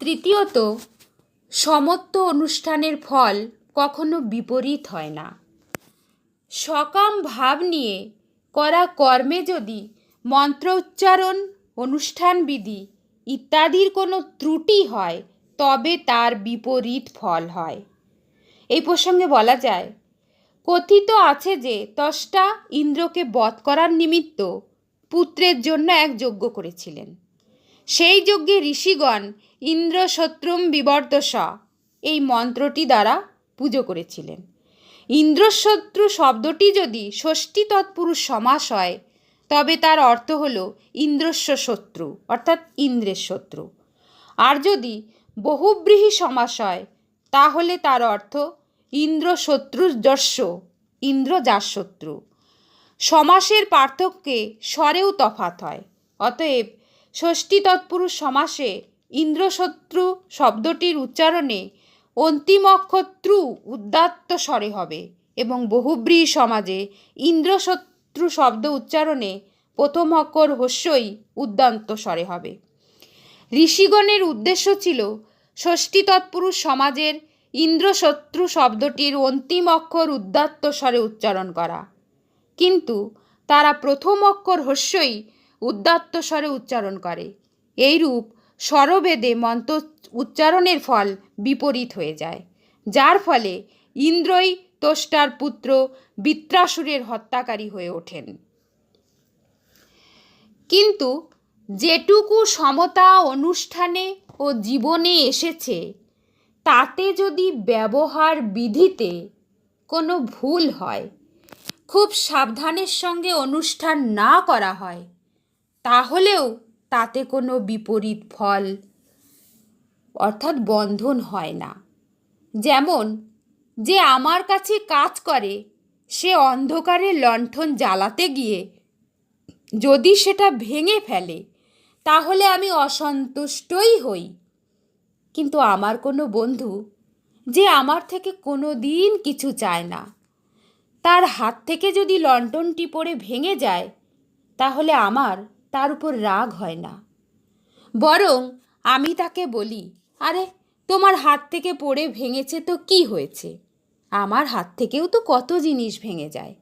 তৃতীয়ত, সমত্ব অনুষ্ঠানের ফল কখনো বিপরীত হয় না। সকাম ভাব নিয়ে করা কর্মে যদি মন্ত্র উচ্চারণ অনুষ্ঠানবিধি ইত্যাদির কোনো ত্রুটি হয়, তবে তার বিপরীত ফল হয়। এই প্রসঙ্গে বলা যায়, কথিত আছে যে তষ্টা ইন্দ্রকে বধ করার নিমিত্ত পুত্রের জন্য এক যজ্ঞ করেছিলেন। সেই যজ্ঞে ঋষিগণ ইন্দ্র শত্রুম বিবর্তস। এই মন্ত্রটি দ্বারা পুজো করেছিলেন। ইন্দ্রশত্রু শব্দটি যদি ষষ্ঠী তৎপুরুষ সমাস হয়, তবে তার অর্থ হল ইন্দ্রস্ব শত্রু অর্থাৎ ইন্দ্রের শত্রু। আর যদি বহুব্রীহি সমাস হয়, তাহলে তার অর্থ ইন্দ্র শত্রুর ইন্দ্র যার শত্রু সমাসের পার্থক্যে স্বরেও তফাত হয়, অতএব ষষ্ঠী তৎপুরুষ সমাসে ইন্দ্রশত্রু শব্দটির উচ্চারণে অন্তিম অক্ষর ত্রু উদ্দাত্ত স্বরে হবে এবং বহুব্রী সমাজে ইন্দ্রশত্রু শব্দ উচ্চারণে প্রথম অক্ষর হস্যই উদ্দান্ত স্বরে হবে। ঋষিগণের উদ্দেশ্য ছিল ষষ্ঠী তৎপুরুষ সমাজের ইন্দ্রশত্রু শব্দটির অন্তিম অক্ষর উদ্দাত্ত স্বরে উচ্চারণ করা। কিন্তু তারা প্রথম অক্ষর হস্যই উদ্দাত্ত স্বরে উচ্চারণ করে। এইরূপ স্বরভেদে মন্ত্র উচ্চারণের ফল বিপরীত হয়ে যায়, যার ফলে ইন্দ্রই তোষ্টার পুত্র বৃত্রাসুরের হত্যাকারী হয়ে ওঠেন। কিন্তু যেটুকু সমতা অনুষ্ঠানে ও জীবনে এসেছে, তাতে যদি ব্যবহার বিধিতে কোনো ভুল হয়, খুব সাবধানের সঙ্গে অনুষ্ঠান না করা হয় তাহলেও তাতে কোনো বিপরীত ফল অর্থাৎ বন্ধন হয় না। যেমন, যে আমার কাছে কাজ করে, সে অন্ধকারে লণ্ঠন জ্বালাতে গিয়ে যদি সেটা ভেঙে ফেলে, তাহলে আমি অসন্তুষ্টই হই। কিন্তু আমার কোনো বন্ধু যে আমার থেকে কোনো দিন কিছু চায় না, তার হাত থেকে যদি লণ্ঠনটি পড়ে ভেঙে যায়, তাহলে আমার তার উপর রাগ হয় না। বরং আমি তাকে বলি, আরে, তোমার হাত থেকে পড়ে ভেঙেছে তো কি হয়েছে? আমার হাত থেকেও তো কত জিনিস ভেঙে যায়।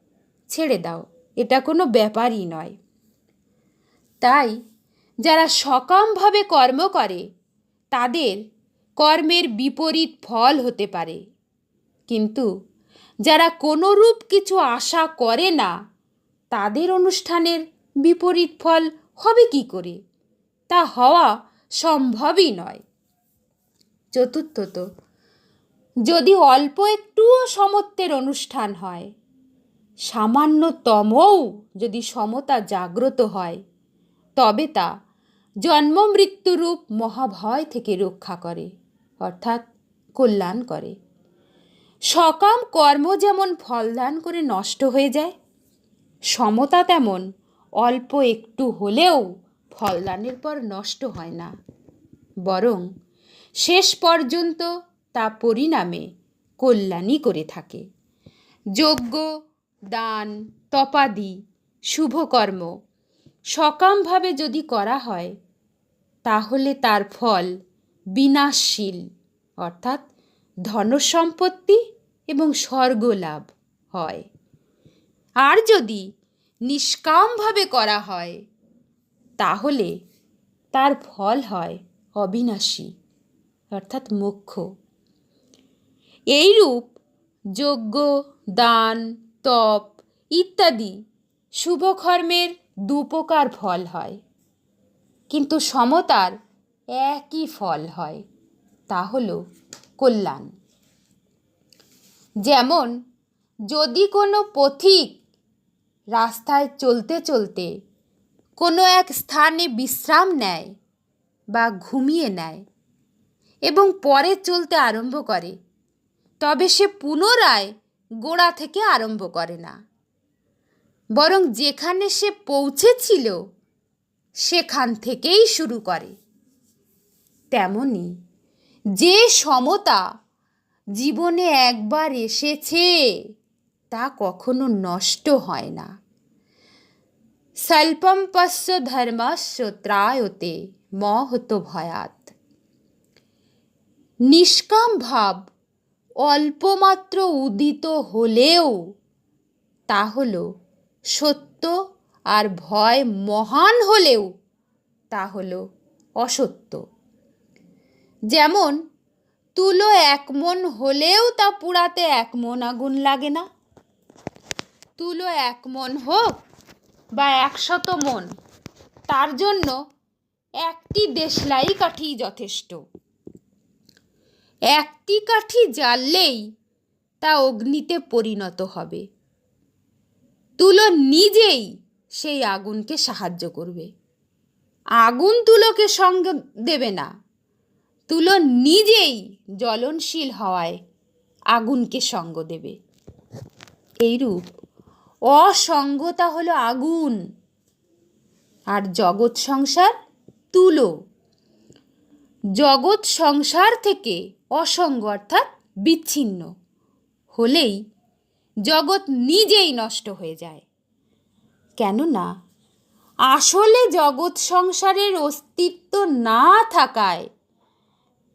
ছেড়ে দাও, এটা কোনো ব্যাপারই নয়। তাই যারা সকামভাবে কর্ম করে, তাদের কর্মের বিপরীত ফল হতে পারে। কিন্তু যারা কোনোরূপ কিছু আশা করে না, তাদের অনুষ্ঠানের বিপরীত ফল হবে কি করে? তা হওয়া সম্ভবই নয়। চতুর্থত, যদি অল্প একটুও সমত্বের অনুষ্ঠান হয়, সামান্যতমও যদি সমতা জাগ্রত হয়, তবে তা জন্ম মৃত্যুরূপ মহাভয় থেকে রক্ষা করে, অর্থাৎ কল্যাণ করে। সকাম কর্ম যেমন ফলদান করে নষ্ট হয়ে যায়, সমতা তেমন অল্প একটু হলেও ফলদানের পর নষ্ট হয় না। বরং শেষ পর্যন্ত তা পরিণামে কল্যাণই করে থাকে। যজ্ঞ, দান, তপাদি, শুভকর্ম সকামভাবে যদি করা হয়, তাহলে তার ফল বিনাশশীল, অর্থাৎ ধনসম্পত্তি এবং স্বর্গলাভ হয়। আর যদি নিষ্কামভাবে করা হয়, তাহলে তার ফল হয় অবিনাশী, অর্থাৎ মোক্ষ। এইরূপ যজ্ঞ, দান, তপ ইত্যাদি শুভকর্মের দুপ্রকার ফল হয়। কিন্তু সমতার একই ফল হয়, তা হল কল্যাণ। যেমন, যদি কোনো পথিক রাস্তায় চলতে চলতে কোনো এক স্থানে বিশ্রাম নেয় বা ঘুমিয়ে নেয় এবং পরে চলতে আরম্ভ করে। তবে সে পুনরায় গোড়া থেকে আরম্ভ করে না। বরং যেখানে সে পৌঁছেছিল, সেখান থেকেই শুরু করে। তেমনি যে সমতা জীবনে একবার এসেছে তা কখনো নষ্ট হয় না। স্বল্পম পশ্য ধর্মস্য ত্রায়তে মহত ভয়াত নিষ্কাম ভাব অল্পমাত্র উদিত হলেও তা হল সত্য আর ভয় মহান হলেও তা হল অসত্য। যেমন, তুলো একমন হলেও তা পুড়াতে একমন আগুন লাগে না। তুলো এক মন হোক বা একশত মন, তার জন্য একটি দেশলাই কাঠি যথেষ্ট। একটি কাঠি জ্বাললেই তা অগ্নিতে পরিণত হবে। তুলো নিজেই সেই আগুনকে সাহায্য করবে। আগুন তুলোকে সঙ্গ দেবে না। তুলো নিজেই জ্বলনশীল হওয়ায় আগুনকে সঙ্গ দেবে। এইরূপ অসঙ্গতা হলো আগুন। আর জগৎ সংসার তুলো। জগৎ সংসার থেকে অসঙ্গ অর্থাৎ বিচ্ছিন্ন হলেই জগৎ নিজেই নষ্ট হয়ে যায়। কেননা আসলে জগৎ সংসারের অস্তিত্ব না থাকায়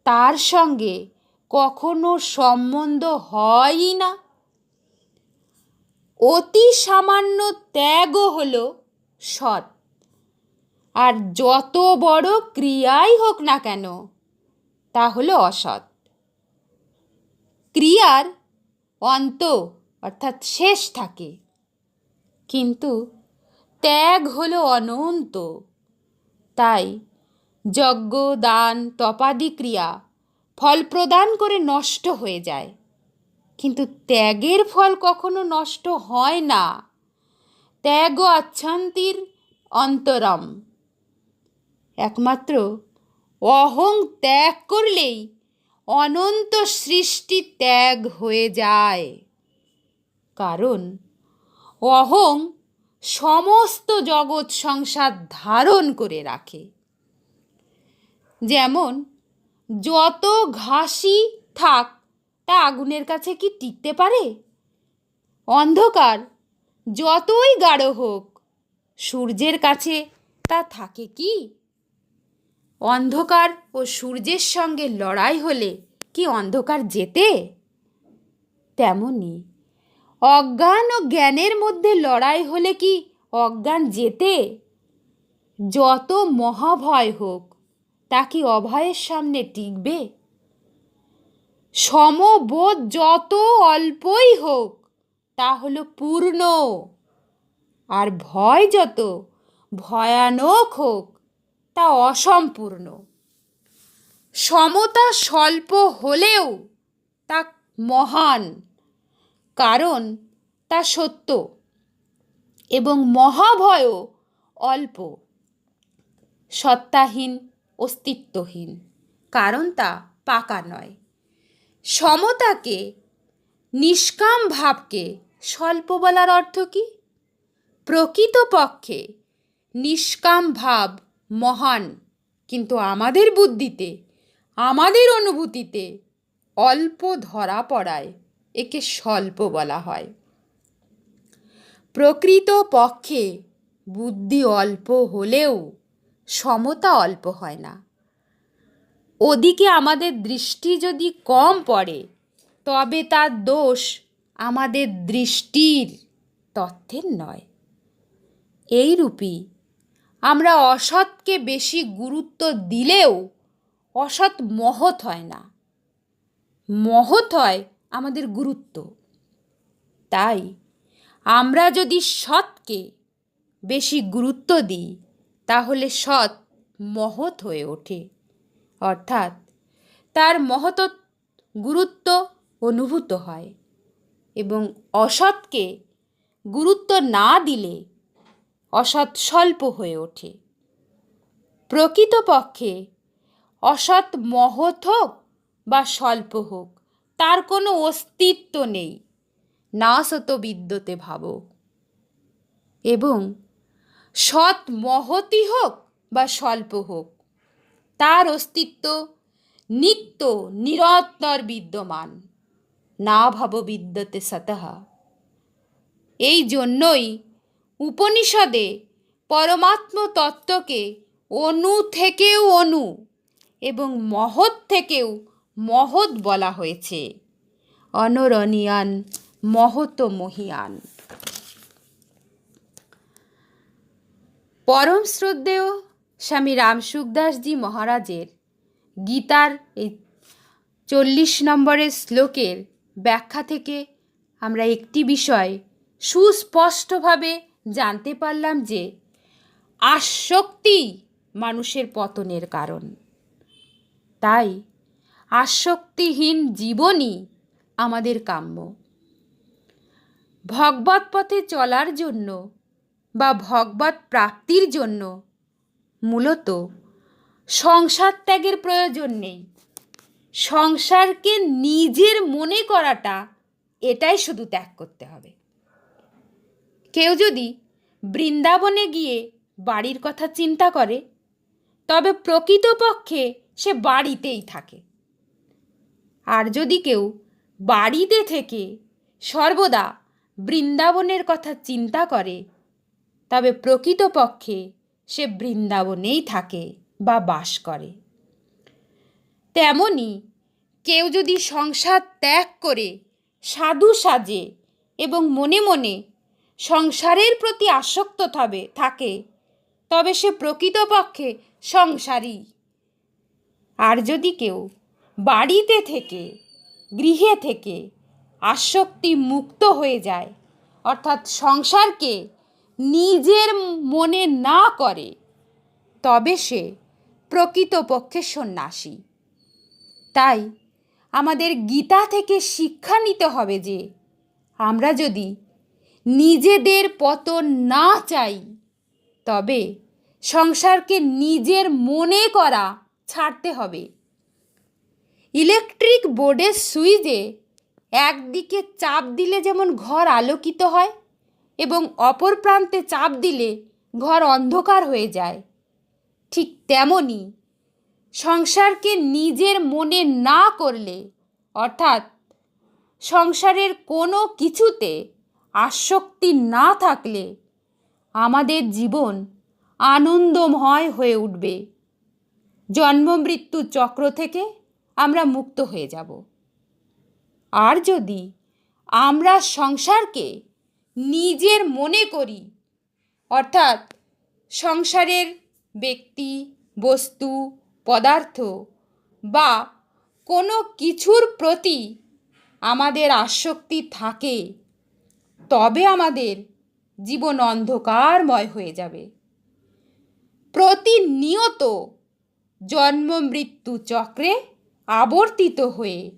তার সঙ্গে কখনো সম্বন্ধ হয়ই না। অতি সামান্য ত্যাগও হল সৎ। আর যত বড় ক্রিয়াই হোক না কেন, তা হলো অসৎ। ক্রিয়ার অন্ত অর্থাৎ শেষ থাকে। কিন্তু ত্যাগ হলো অনন্ত। তাই যজ্ঞ, দান, তপাদি ক্রিয়া ফল প্রদান করে নষ্ট হয়ে যায়। কিন্তু ত্যাগের ফল কখনো নষ্ট হয় না। ত্যাগ আচ্ছান্তির অন্তরম। একমাত্র অহং ত্যাগ করলেই অনন্ত সৃষ্টি ত্যাগ হয়ে যায়। কারণ অহং সমস্ত জগৎ সংসার ধারণ করে রাখে। যেমন যত ঘাসি থাক তা আগুনের কাছে কি টিকতে পারে? অন্ধকার, যতই গাঢ় হোক, সূর্যের কাছে তা থাকে কি? অন্ধকার ও সূর্যের সঙ্গে লড়াই হলে কি অন্ধকার যেতে? তেমনি, অজ্ঞান ও জ্ঞানের মধ্যে লড়াই হলে কি অজ্ঞান যেতে? যত মহাভয় হোক, তা কি অভয়ের সামনে টিকবে? সমবোধ যত অল্পই হোক, তা হলো পূর্ণ। আর ভয় যত ভয়ানক হোক, তা অসম্পূর্ণ। সমতা স্বল্প হলেও তা মহান, কারণ তা সত্য এবং মহাভয়ও অল্প। সত্তাহীন অস্তিত্বহীন, কারণ তা পাকা নয়। সমতাকে, নিষ্কাম ভাবকে, স্বল্প বলার অর্থ কি? প্রকৃতপক্ষে নিষ্কাম ভাব মহান, কিন্তু আমাদের বুদ্ধিতে, আমাদের অনুভূতিতে অল্প ধরা পড়ায়, একে স্বল্প বলা হয়। প্রকৃত পক্ষে বুদ্ধি অল্প হলেও সমতা অল্প হয় না। ওদিকে আমাদের দৃষ্টি যদি কম পড়ে, তবে তার দোষ আমাদের দৃষ্টির তথ্যের নয়। এইরূপই আমরা অসৎকে বেশি গুরুত্ব দিলেও অসৎ মহৎ হয় না। মহৎ হয় আমাদের গুরুত্ব। তাই আমরা যদি সৎকে বেশি গুরুত্ব দিই, তাহলে সৎ মহৎ হয়ে ওঠে। অর্থাৎ তার মহত গুরুত্ব অনুভূত হয় এবং অসৎকে গুরুত্ব না দিলে অসৎ স্বল্প হয়ে ওঠে। প্রকৃতপক্ষে অসৎ মহৎ হোক বা স্বল্প হোক, তার কোনো অস্তিত্ব নেই। না সত বিদ্যতে ভাবো। এবং সৎ মহতি হোক বা স্বল্প হোক তার অস্তিত্ব নিত্য নিরন্তর বিদ্যমান। না ভাব বিদ্যতে সতঃ। এই জন্যই উপনিষদে পরমাত্ম তত্ত্বকে অনু থেকেও অনু এবং মহৎ থেকেও মহৎ বলা হয়েছে। অনরণিয়ান মহত মহিয়ান। পরম শ্রদ্ধেয় স্বামী রামসুখদাসজি মহারাজের গীতার এই চল্লিশ নম্বরের শ্লোকের ব্যাখ্যা থেকে আমরা একটি বিষয় সুস্পষ্টভাবে জানতে পারলাম যে আসক্তি মানুষের পতনের কারণ। তাই আসক্তিহীন জীবনই আমাদের কাম্য। ভগবৎ পথে চলার জন্য বা ভগবৎ প্রাপ্তির জন্য মূলত সংসার ত্যাগের প্রয়োজন নেই। সংসারকে নিজের মনে করাটা, এটাই শুধু ত্যাগ করতে হবে। কেউ যদি বৃন্দাবনে গিয়ে বাড়ির কথা চিন্তা করে, তবে প্রকৃতপক্ষে সে বাড়িতেই থাকে। আর যদি কেউ বাড়িতে থেকে সর্বদা বৃন্দাবনের কথা চিন্তা করে, তবে প্রকৃতপক্ষে সে বৃন্দাবনেই থাকে বা বাস করে। তেমনি কেউ যদি সংসার ত্যাগ করে, সাধু সাজে এবং মনে মনে সংসারের প্রতি আসক্ত থাবে, থাকে, তবে সে প্রকৃতপক্ষে সংসারী। আর যদি কেউ বাড়িতে থেকে, গৃহে থেকে আসক্তি মুক্ত হয়ে যায়, অর্থাৎ সংসারকে নিজের মনে না করে, তবে সে প্রকৃতপক্ষে সন্ন্যাসী। তাই আমাদের গীতা থেকে শিক্ষা নিতে হবে যে, আমরা যদি নিজেদের পতন না চাই, তবে সংসারকে নিজের মনে করা ছাড়তে হবে। ইলেকট্রিক বোর্ডের সুইচে একদিকে চাপ দিলে যেমন ঘর আলোকিত হয় এবং অপর প্রান্তে চাপ দিলে ঘর অন্ধকার হয়ে যায়। ঠিক তেমনই সংসারকে নিজের মনে না করলে, অর্থাৎ সংসারের কোনো কিছুতে আসক্তি না থাকলে আমাদের জীবন আনন্দময় হয়ে উঠবে। জন্মমৃত্যু চক্র থেকে আমরা মুক্ত হয়ে যাব। আর যদি আমরা সংসারকে নিজের মনে করি। অর্থাৎ সংসারের ব্যক্তি, বস্তু, পদার্থ বা কোনো কিছুর প্রতি আমাদের আসক্তি থাকে, তবে আমাদের জীবন অন্ধকারময় হয়ে যাবে। প্রতিনিয়ত জন্ম মৃত্যু চক্রে আবর্তিত হয়ে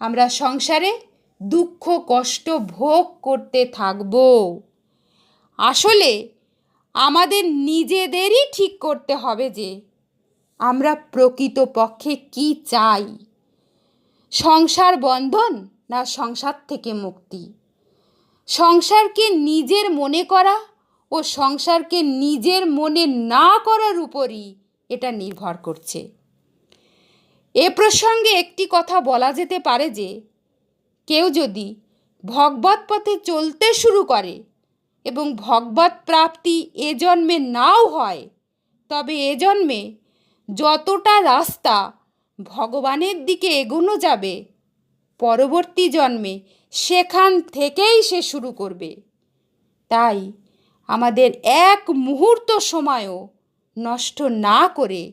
আমরা সংসারে দুঃখ, কষ্ট ভোগ করতে থাকব। আসলে আমাদের নিজেদেরই ঠিক করতে হবে যে আমরা প্রকৃতপক্ষে কি চাই। সংসার বন্ধন না সংসার থেকে মুক্তি? সংসারকে নিজের মনে করা ও সংসারকে নিজের মনে না করার উপরই এটা নির্ভর করছে। এ প্রসঙ্গে একটি কথা বলা যেতে পারে যে কেউ যদি ভগবত পথে চলতে শুরু করে এবং ভগবত প্রাপ্তি এ জন্মে নাও হয়, তবে এ জন্মে যতটা রাস্তা ভগবানের দিকে এগোনো যাবে, পরবর্তী জন্মে সেখান থেকেই সে শুরু করবে। তাই আমাদের এক মুহূর্ত সময়ও নষ্ট না করে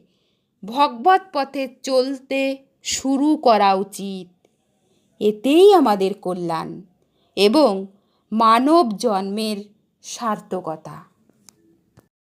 ভগবত পথে চলতে শুরু করা উচিত। এতেই আমাদের কল্যাণ এবং মানব জন্মের সার্থকতা।